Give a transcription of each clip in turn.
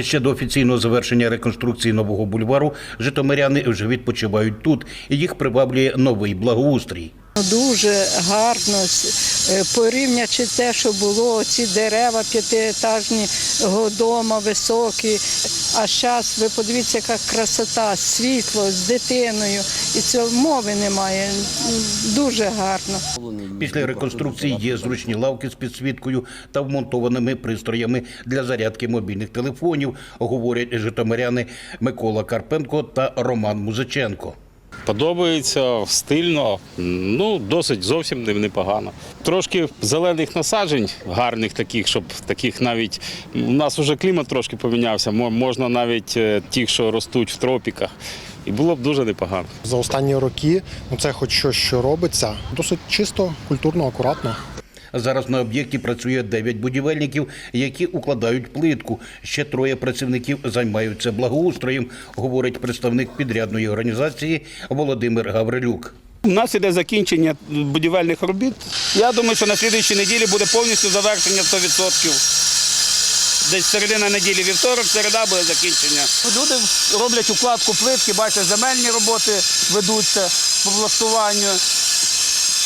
Ще до офіційного завершення реконструкції нового бульвару житомиряни вже відпочивають тут, і їх приваблює новий благоустрій. Дуже гарно е, порівнячи те, що було, ці дерева п'ятиетажні дома високі. А зараз ви подивіться, яка красота, світло з дитиною. І цього мови немає. Дуже гарно. Після реконструкції є зручні лавки з підсвіткою та вмонтованими пристроями для зарядки мобільних телефонів, говорять житомиряни Микола Карпенко та Роман Музиченко. Подобається стильно, ну досить зовсім непогано. Трошки зелених насаджень, гарних таких, щоб таких навіть у нас вже клімат трошки помінявся. Можна навіть тих, ті, що ростуть в тропіках, і було б дуже непогано. За останні роки ну це хоч щось що робиться, досить чисто, культурно, акуратно. Зараз на об'єкті працює 9 будівельників, які укладають плитку. Ще троє працівників займаються благоустроєм, говорить представник підрядної організації Володимир Гаврилюк. У нас іде закінчення будівельних робіт. Я думаю, що на слідуючій неділі буде повністю завершення 100%. Десь середина неділі вівторок, середа буде закінчення. Люди роблять укладку плитки, бачите, земельні роботи ведуться по влаштуванню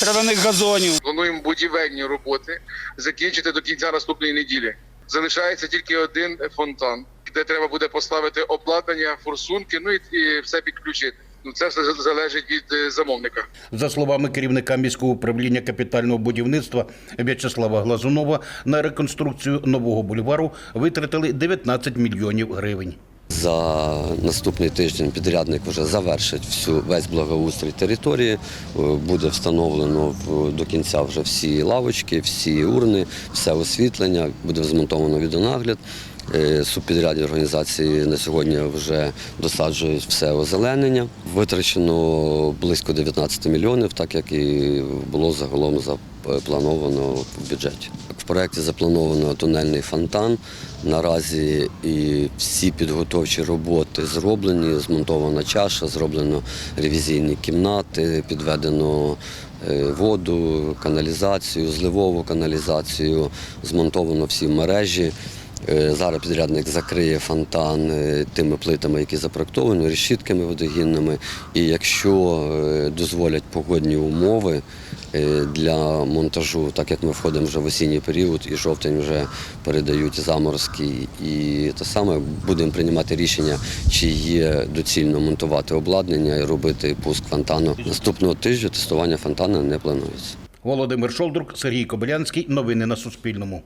травяних газонів. Плануємо будівельні роботи закінчити до кінця наступної неділі. Залишається тільки один фонтан, де треба буде поставити обладнання, форсунки, ну і, і все підключити. Ну це все залежить від е, замовника. За словами керівника міського управління капітального будівництва В'ячеслава Глазунова, на реконструкцію нового бульвару витратили 19 мільйонів гривень. За наступний тиждень підрядник вже завершить всю весь благоустрій території. Е, Буде встановлено до кінця вже всі лавочки, всі урни, все освітлення, буде змонтовано відеонагляд. Е, Субпідрядні організації на сьогодні вже досаджують все озеленення. Витрачено близько 19 мільйонів, так як і було загалом заплановано в бюджеті. В проєкті заплановано тунельний фонтан. Наразі і всі підготовчі роботи зроблені, змонтована чаша, зроблено ревізійні кімнати, підведено е, воду, каналізацію, зливову каналізацію, змонтовано всі мережі. Е, Зараз підрядник закриє фонтан е, тими плитами, які запроектовані, решітками водогінними. І якщо е, дозволять погодні умови для монтажу, так як ми входимо вже в осінній період, і жовтень вже передають заморозки, і те саме будемо приймати рішення, чи є доцільно монтувати обладнання і робити пуск фонтану. Наступного тижня тестування фонтану не планується. Володимир Шолдрук, Сергій Кобилянський. Новини на Суспільному.